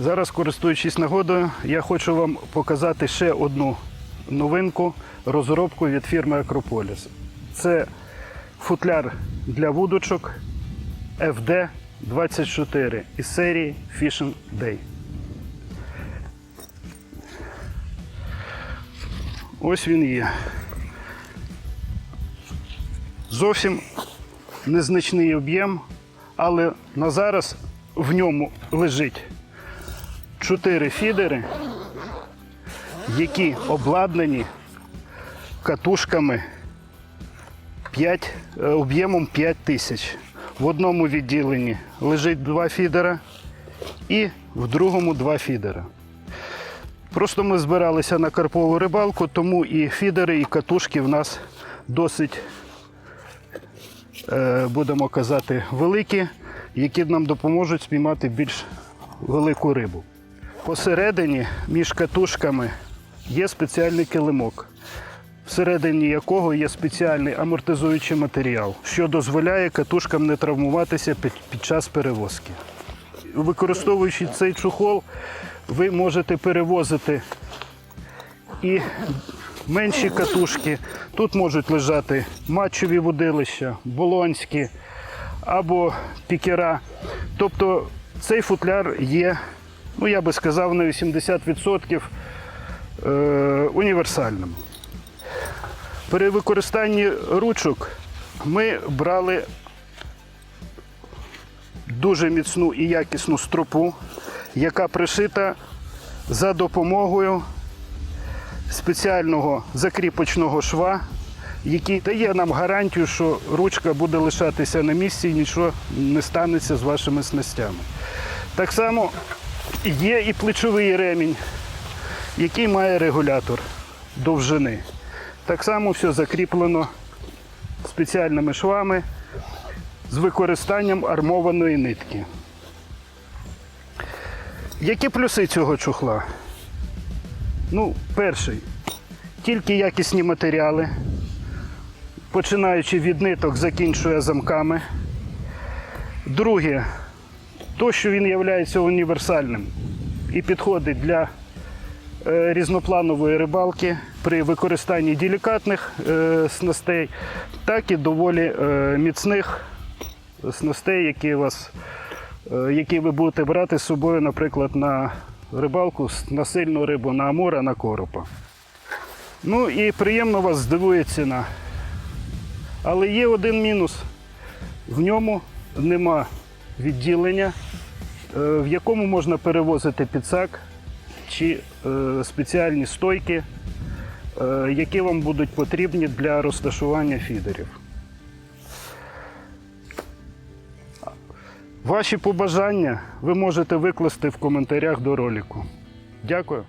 Зараз, користуючись нагодою, я хочу вам показати ще одну новинку розробку від фірми Акрополіс. Це футляр для вудочок FD24 із серії Fishing Day. Ось він є. Зовсім незначний об'єм, але на зараз в ньому лежить чотири фідери, які обладнані катушками 5, е, об'ємом 5 тисяч. В одному відділенні лежить два фідера і в другому два фідера. Просто ми збиралися на карпову рибалку, тому і фідери, і катушки в нас досить, е, будемо казати, великі, які нам допоможуть спіймати більш велику рибу. Посередині між катушками є спеціальний килимок, всередині якого є спеціальний амортизуючий матеріал, що дозволяє катушкам не травмуватися під, під час перевозки. Використовуючи цей чухол, ви можете перевозити і менші катушки. Тут можуть лежати матчові водилища, болонські або пікера. Тобто цей футляр є, ну я би сказав, на 80% е, універсальним. При використанні ручок ми брали дуже міцну і якісну стропу, яка пришита за допомогою спеціального закріпочного шва, який дає нам гарантію, що ручка буде лишатися на місці і нічого не станеться з вашими снастями. Так само є і плечовий ремінь, який має регулятор довжини. Так само все закріплено спеціальними швами з використанням армованої нитки. Які плюси цього чохла? Ну, перший, тільки якісні матеріали, починаючи від ниток, закінчує замками. Друге, то, що він є універсальним і підходить для е, різнопланової рибалки при використанні делікатних е, снастей, так і доволі е, міцних снастей, які, вас, які ви будете брати з собою, наприклад, на рибалку на сильну рибу, на амура, на коропа. Ну і приємно вас здивує ціна. Але є один мінус. В ньому нема відділення, в якому можна перевозити підсак чи е, спеціальні стойки, е, які вам будуть потрібні для розташування фідерів. Ваші побажання ви можете викласти в коментарях до ролику. Дякую.